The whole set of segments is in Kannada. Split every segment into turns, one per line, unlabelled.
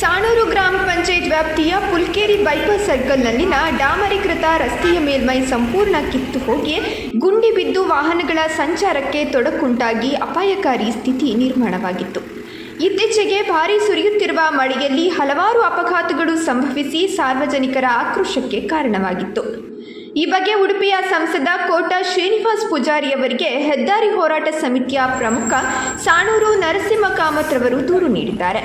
ಸಾಣೂರು ಗ್ರಾಮ ಪಂಚಾಯತ್ ವ್ಯಾಪ್ತಿಯ ಪುಲ್ಕೇರಿ ಬೈಪಾಸ್ ಸರ್ಕಲ್ನಲ್ಲಿನ ಡಾಮರೀಕೃತ ರಸ್ತೆಯ ಮೇಲ್ಮೈ ಸಂಪೂರ್ಣ ಕಿತ್ತು ಹೋಗಿ ಗುಂಡಿ ಬಿದ್ದು ವಾಹನಗಳ ಸಂಚಾರಕ್ಕೆ ತೊಡಕುಂಟಾಗಿ ಅಪಾಯಕಾರಿ ಸ್ಥಿತಿ ನಿರ್ಮಾಣವಾಗಿತ್ತು. ಇತ್ತೀಚೆಗೆ ಭಾರೀ ಸುರಿಯುತ್ತಿರುವ ಮಳೆಯಲ್ಲಿ ಹಲವಾರು ಅಪಘಾತಗಳು ಸಂಭವಿಸಿ ಸಾರ್ವಜನಿಕರ ಆಕ್ರೋಶಕ್ಕೆ ಕಾರಣವಾಗಿತ್ತು. ಈ ಬಗ್ಗೆ ಉಡುಪಿಯ ಸಂಸದ ಕೋಟ ಶ್ರೀನಿವಾಸ್ ಪೂಜಾರಿ ಅವರಿಗೆ ಹೆದ್ದಾರಿ ಹೋರಾಟ ಸಮಿತಿಯ ಪ್ರಮುಖ ಸಾಣೂರು ನರಸಿಂಹ ಕಾಮತ್ ರವರು ದೂರು ನೀಡಿದ್ದಾರೆ.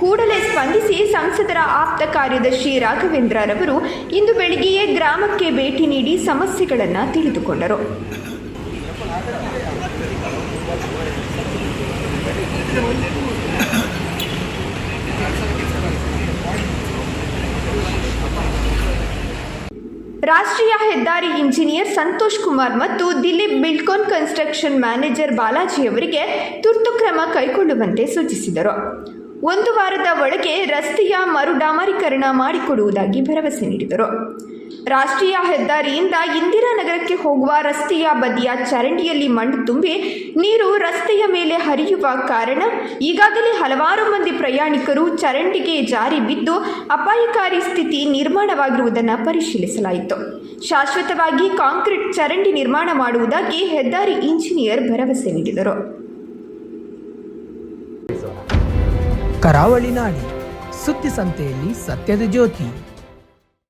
ಕೂಡಲೇ ಸ್ಪಂದಿಸಿ ಸಂಸದರ ಆಪ್ತ ಕಾರ್ಯದರ್ಶಿ ರಾಘವೇಂದ್ರರವರು ಇಂದು ಬೆಳಿಗ್ಗೆಯೇ ಗ್ರಾಮಕ್ಕೆ ಭೇಟಿ ನೀಡಿ ಸಮಸ್ಯೆಗಳನ್ನು ತಿಳಿದುಕೊಂಡರು. ರಾಷ್ಟ್ರೀಯ ಹೆದ್ದಾರಿ ಇಂಜಿನಿಯರ್ ಸಂತೋಷ್ ಕುಮಾರ್ ಮತ್ತು ದಿಲೀಪ್ ಬಿಲ್ಕೋನ್ ಕನ್ಸ್ಟ್ರಕ್ಷನ್ ಮ್ಯಾನೇಜರ್ ಬಾಲಾಜಿ ಅವರಿಗೆ ತುರ್ತು ಕ್ರಮ ಕೈಗೊಳ್ಳುವಂತೆ ಸೂಚಿಸಿದರು. ಒಂದು ವಾರದ ಒಳಗೆ ರಸ್ತೆಯ ಮರುಡಾಮರೀಕರಣ ಮಾಡಿಕೊಡುವುದಾಗಿ ಭರವಸೆ ನೀಡಿದರು. ರಾಷ್ಟ್ರೀಯ ಹೆದ್ದಾರಿಯಿಂದ ಇಂದಿರಾನಗರಕ್ಕೆ ಹೋಗುವ ರಸ್ತೆಯ ಬದಿಯ ಚರಂಡಿಯಲ್ಲಿ ಮಣ್ಣು ತುಂಬಿ ನೀರು ರಸ್ತೆಯ ಮೇಲೆ ಹರಿಯುವ ಕಾರಣ ಈಗಾಗಲೇ ಹಲವಾರು ಮಂದಿ ಪ್ರಯಾಣಿಕರು ಚರಂಡಿಗೆ ಜಾರಿ ಬಿದ್ದು ಅಪಾಯಕಾರಿ ಸ್ಥಿತಿ ನಿರ್ಮಾಣವಾಗಿರುವುದನ್ನು ಪರಿಶೀಲಿಸಲಾಯಿತು. ಶಾಶ್ವತವಾಗಿ ಕಾಂಕ್ರೀಟ್ ಚರಂಡಿ ನಿರ್ಮಾಣ ಮಾಡುವುದಾಗಿ ಹೆದ್ದಾರಿ ಇಂಜಿನಿಯರ್ ಭರವಸೆ ನೀಡಿದರು.
ಕರಾವಳಿ ನಾಡಿ, ಸುದ್ದಿ ಸಂತೆಯಲ್ಲಿ ಸತ್ಯದ ಜ್ಯೋತಿ.